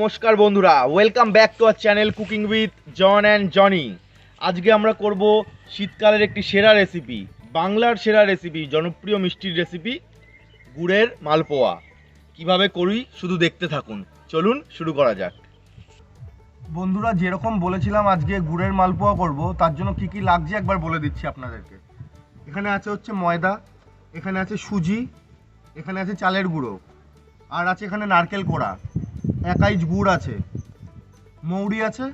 নমস্কার বন্ধুরা welcome back to our channel cooking with John and Johnny আজকে আমরা করব শীতকালের একটি সেরা রেসিপি বাংলার সেরা রেসিপি জনপ্রিয় মিষ্টির রেসিপি গুড়ের মালপোয়া। কীভাবে করি শুধু দেখতে থাকুন। চলুন শুরু করা যাক। বন্ধুরা, যেরকম বলেছিলাম আজকে গুড়ের মালপোয়া করব, তার জন্য কি কি লাগছে একবার বলে দিচ্ছি আপনাদেরকে। এখানে আছে হচ্ছে ময়দা, এখানে আছে সুজি, এখানে আছে চালের গুঁড়ো, আর আছে এখানে নারকেল কোড়া। একাইচ গুড় আছে, মৌরি আছে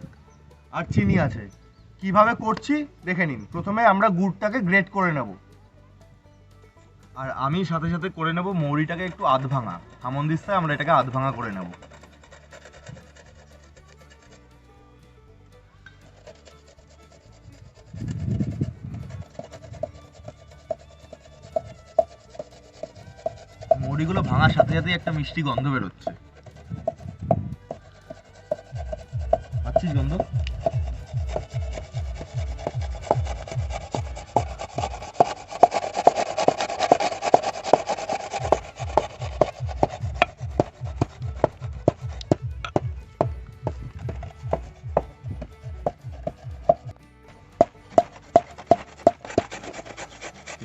আর চিনি আছে। কীভাবে করছি দেখে নিন। প্রথমে আমরা গুড়টাকে গ্রেট করে নেব। আর আমি সাথে সাথে করে নেব মৌরিটাকে একটু আধ ভাঙা হামন্দিস্তায় আমরা এটাকে আধ ভাঙা করে নেব। মুড়িগুলো ভাঙার সাথে সাথে একটা মিষ্টি গন্ধ বেরোচ্ছে। পাচ্ছিস গন্ধ?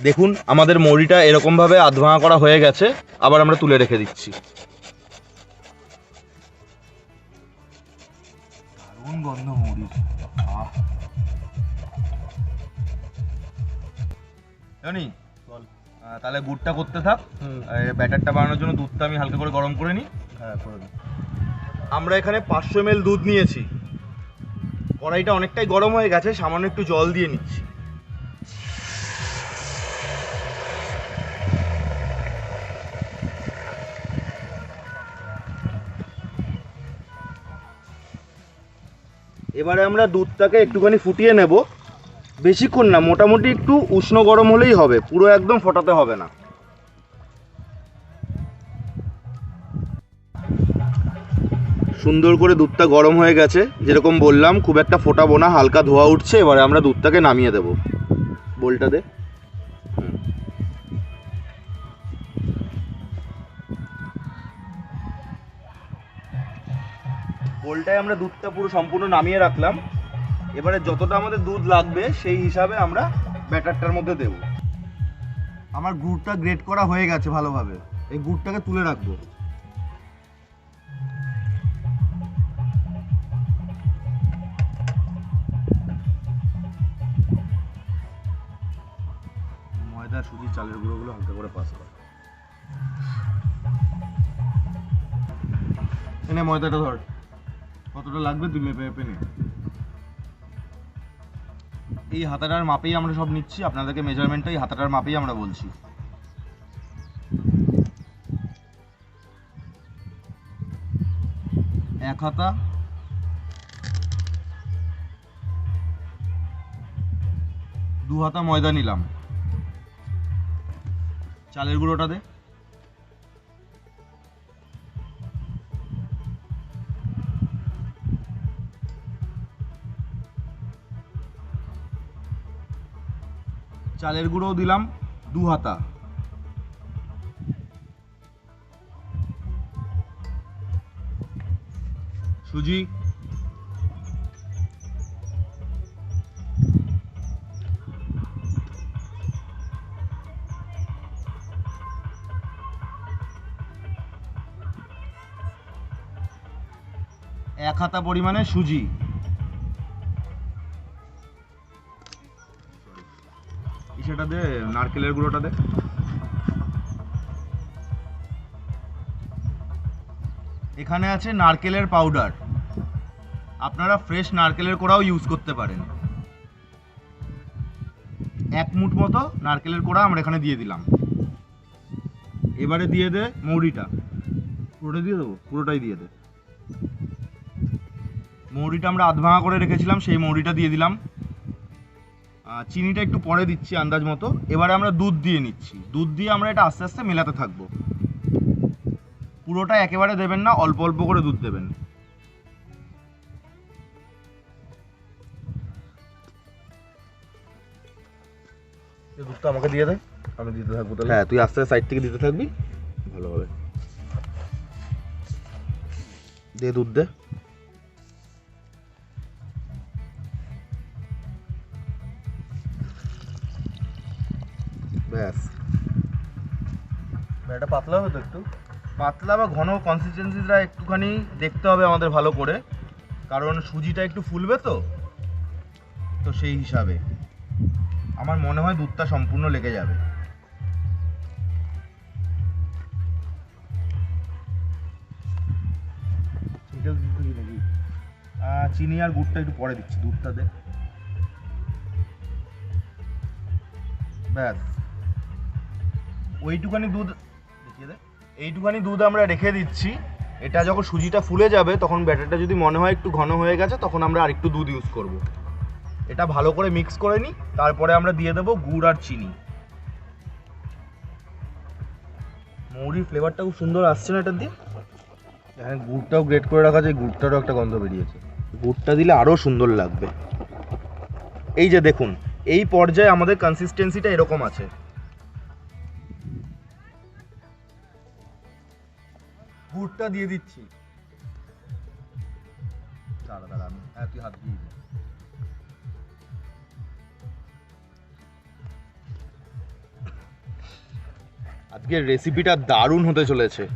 দেখুন, আমাদের মরিটা এরকমভাবে আধভাঙা করা হয়ে গেছে, আবার আমরা তুলে রেখে দিচ্ছি। জানি? বল। তাহলে গুড়টা করতে থাক। ব্যাটারটা বানানোর জন্য দুধটা আমি হালকা করে গরম করে নিই। হ্যাঁ করে। আমরা এখানে পাঁচশো এম দুধ নিয়েছি। কড়াইটা অনেকটাই গরম হয়ে গেছে সামান্য একটু জল দিয়ে নিচ্ছি। এবারে আমরা দুধটাকে একটুখানি ফুটিয়ে নেব। বেশিক্ষণ না, মোটামুটি একটু উষ্ণ গরম হলেই হবে, পুরো একদম ফোটাতে হবে না। সুন্দর করে দুধটা গরম হয়ে গেছে, যেরকম বললাম, খুব একটা ফোটাবো না, হালকা ধোয়া উঠছে, এবারে আমরা দুধটাকে নামিয়ে দেবো। বোলটা দে। বোলটায় আমরা দুধটা পুরো সম্পূর্ণ নামিয়ে রাখলাম। এবারে যতটা আমাদের দুধ লাগবে, সেই হিসাবে আমরা ব্যাটারটার মধ্যে দেবো। আমার গুড়টা গ্রেট করা হয়ে গেছে ভালোভাবে। এই গুড়টাকে তুলে রাখব। ময়দা, সুজি, চালের গুঁড়োগুলো হালকা করে পাস কর। এনে ময়দাটা ধর। কতটা লাগবে তুই মেপে মেপে এই হাতাটার মাপেই আমরা সব নিচ্ছি, আপনাদেরকে মেজারমেন্টটা এই হাতাটার মাপেই আমরা বলছি। এক হাতা। দু হাতা ময়দা নিলাম। চালের গুঁড়োটা দে। চালের গুঁড়োও দিলাম দু হাতা। সুজি। এক হাতা পরিমাণে সুজি। সেটা দে, নারকেলের গুঁড়োটা দে। এখানে আছে নারকেলের পাউডার আপনারা ফ্রেশ নারকেলের কোড়াও ইউজ করতে পারেন। এক মুঠ মতো নারকেলের কোড়া আমরা এখানে দিয়ে দিলাম। এবারে দিয়ে দে মৌরিটা। পুরোটা দিয়ে দেবো? পুরোটাই দিয়ে দে। মৌরিটা আমরা আধ ভাঙা করে রেখেছিলাম, সেই মৌরিটা দিয়ে দিলাম। চিনিটা একটু পরে দিচ্ছি আন্দাজ মতো। এবারে আমরা দুধ দিয়ে নিচ্ছি। দুধ দিয়ে আমরা এটা আস্তে আস্তে মেলাতে থাকব। পুরোটা একেবারে দেবেন না অল্প অল্প করে দুধ দেবেন। দুধটা আমাকে দিয়ে দে আমি দিতে থাকব তাহলে। হ্যাঁ তুই আস্তে সাইড থেকে দিতে থাকবি। ভালো হবে। দে দুধ দে। ব্যাস। এটা পাতলা হবে তো একটু? পাতলা বা ঘন কনসিস্টেন্সিটা একটুখানি দেখতে হবে আমাদের ভালো করে। কারণ সুজিটা একটু ফুলবে তো? তো সেই হিসাবে। আমার মনে হয় দুধটা সম্পূর্ণ লেগে যাবে। চিনি আর গুড়টা একটু পরে দিচ্ছি দুধটা দে। ব্যাস। ওইটুখানি দুধ দেখিয়ে দে। এইটুখানি দুধ আমরা রেখে দিচ্ছি। এটা যখন সুজিটা ফুলে যাবে, তখন ব্যাটারটা যদি মনে হয় একটু ঘন হয়ে গেছে, তখন আমরা আরেকটু দুধ ইউজ করব। এটা ভালো করে মিক্স করে নিই তারপরে আমরা দিয়ে দেবো গুড় আর চিনি। মৌরির ফ্লেভারটা খুব সুন্দর আসছে না এটা দিয়ে? হ্যাঁ গুড়টাও গ্রেট করে রাখা যায় গুড়টারও একটা গন্ধ বেরিয়েছে। গুড়টা দিলে আরও সুন্দর লাগবে। এই যে দেখুন, এই পর্যায়ে আমাদের কনসিস্টেন্সিটা এরকম আছে। গুড়টা দিয়ে দিচ্ছি। আমি হ্যাঁ আজকের রেসিপিটা দারুণ হতে চলেছে।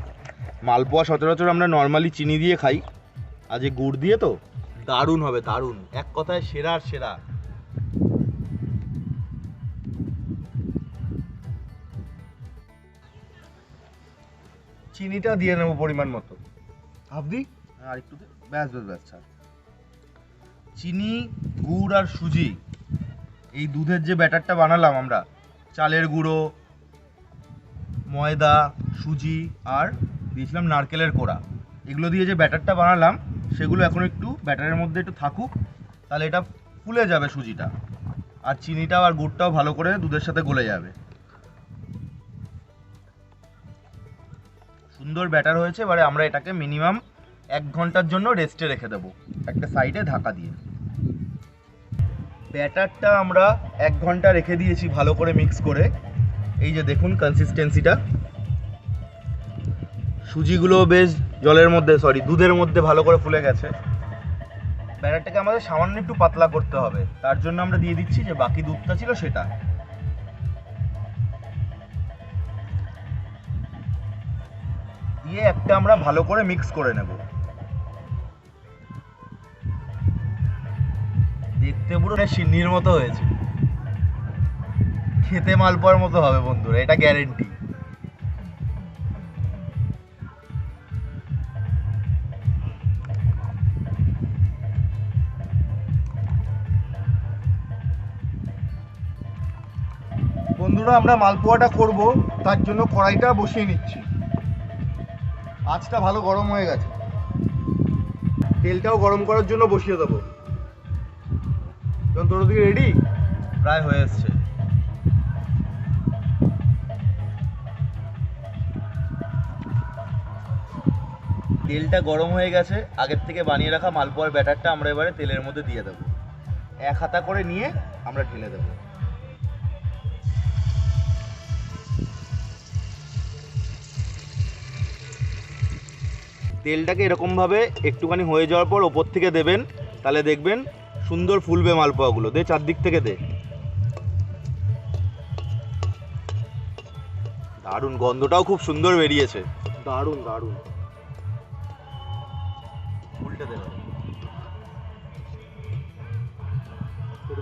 মালপোয়া সচরাচর আমরা নর্মালি চিনি দিয়ে খাই। আজকে গুড় দিয়ে তো? দারুণ হবে, দারুণ। এক কথায় সেরার সেরা। চিনিটা দিয়ে নেব পরিমাণ মতো। আপনি আর একটু। ব্যাস ব্যাস ব্যাস, ছাড়। চিনি, গুড় আর সুজি, এই দুধের যে ব্যাটারটা বানালাম আমরা, চালের গুঁড়ো, ময়দা, সুজি আর দিয়েছিলাম নারকেলের কোড়া। এগুলো দিয়ে যে ব্যাটারটা বানালাম, সেগুলো এখন একটু ব্যাটারের মধ্যে একটু থাকুক, তাহলে এটা ফুলে যাবে সুজিটা। আর চিনিটাও আর গুড়টাও ভালো করে দুধের সাথে গলে যাবে। সুন্দর ব্যাটার হয়েছে, এবারে আমরা এটাকে মিনিমাম এক ঘণ্টার জন্য রেস্টে রেখে দেবো। একটা সাইডে ঢাকা দিয়ে। ব্যাটারটা আমরা এক ঘণ্টা রেখে দিয়েছি ভালো করে মিক্স করে। এই যে দেখুন কনসিস্টেন্সিটা সুজিগুলো বেশ জলের মধ্যে সরি দুধের মধ্যে ভালো করে ফুলে গেছে। ব্যাটারটাকে আমাদের সামান্য একটু পাতলা করতে হবে। তার জন্য আমরা দিয়ে দিচ্ছি যে বাকি দুধটা ছিল সেটা। দিয়ে একটা আমরা ভালো করে মিক্স করে নেব। দেখতে পুরো সিন্নির মতো হয়েছে। খেতে মালপোয়ার মতো হবে বন্ধুরা, এটা গ্যারেন্টি বন্ধুরা, আমরা মালপোয়াটা করব, তার জন্য কড়াইটা বসিয়ে নিচ্ছি। আঁচটা ভালো গরম হয়ে গেছে। তেলটাও গরম করার জন্য বসিয়ে দেবো। তোর দিকে রেডি প্রায় হয়ে এসছে। তেলটা গরম হয়ে গেছে, আগের থেকে বানিয়ে রাখা মালপোয়ার ব্যাটারটা আমরা এবারে তেলের মধ্যে দিয়ে দেবো। এক হাতা করে নিয়ে আমরা ঢেলে দেবো। তেলটাকে এরকমভাবে একটুখানি হয়ে যাওয়ার পর ওপর থেকে দেবেন। তাহলে দেখবেন সুন্দর ফুলবে মালপোয়াগুলো। দে চারদিক থেকে দে। দারুণ গন্ধটাও খুব সুন্দর বেরিয়েছে। দারুণ দারুণ। উল্টে দেবে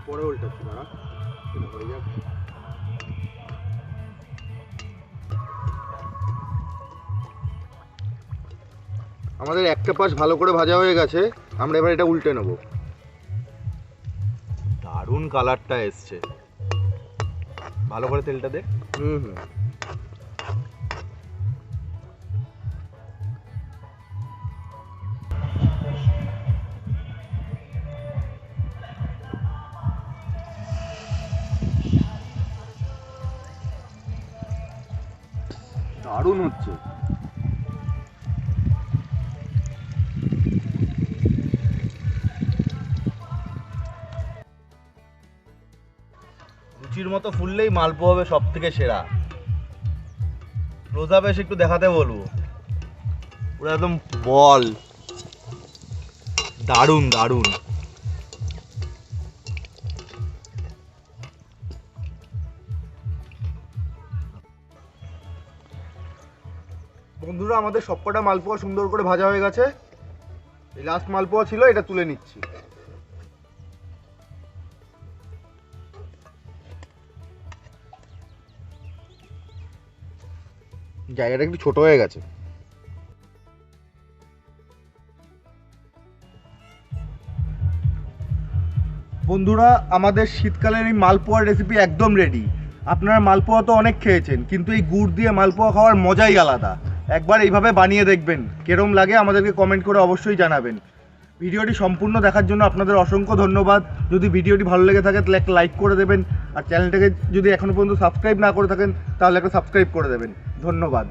পরে উল্টাচ্ছি দাঁড়া। হয়ে যাক। আমাদের একটা পাশ ভালো করে ভাজা হয়ে গেছে আমরা এবার এটা উল্টে নেব। দারুণ কালারটা এসছে। ভালো করে তেলটা দে। হুম হুম। দারুণ হচ্ছে। রুচির মতো ফুললেই মালপো হবে সব থেকে সেরা রোজা বেশ একটু দেখাতে বলব। পুরো একদম বল। দারুণ দারুণ। বন্ধুরা, আমাদের সবকটা মালপোয়া সুন্দর করে ভাজা হয়ে গেছে। এই লাস্ট মালপোয়া ছিল, এটা তুলে নিচ্ছি। জায়গাটা একটু ছোট হয়ে গেছে। বন্ধুরা, আমাদের শীতকালের এই মালপোয়ার রেসিপি একদম রেডি আপনারা মালপোয়া তো অনেক খেয়েছেন, কিন্তু এই গুড় দিয়ে মালপোয়া খাওয়ার মজাই আলাদা। একবার এইভাবে বানিয়ে দেখবেন। কেরম লাগে আমাদেরকে কমেন্ট করে অবশ্যই জানাবেন। ভিডিওটি সম্পূর্ণ দেখার জন্য আপনাদের অসংখ্য ধন্যবাদ। যদি ভিডিওটি ভালো লেগে থাকে, তাহলে একটা লাইক করে দেবেন। আর চ্যানেলটাকে যদি এখনও পর্যন্ত সাবস্ক্রাইব না করে থাকেন, তাহলে একটা সাবস্ক্রাইব করে দেবেন। ধন্যবাদ।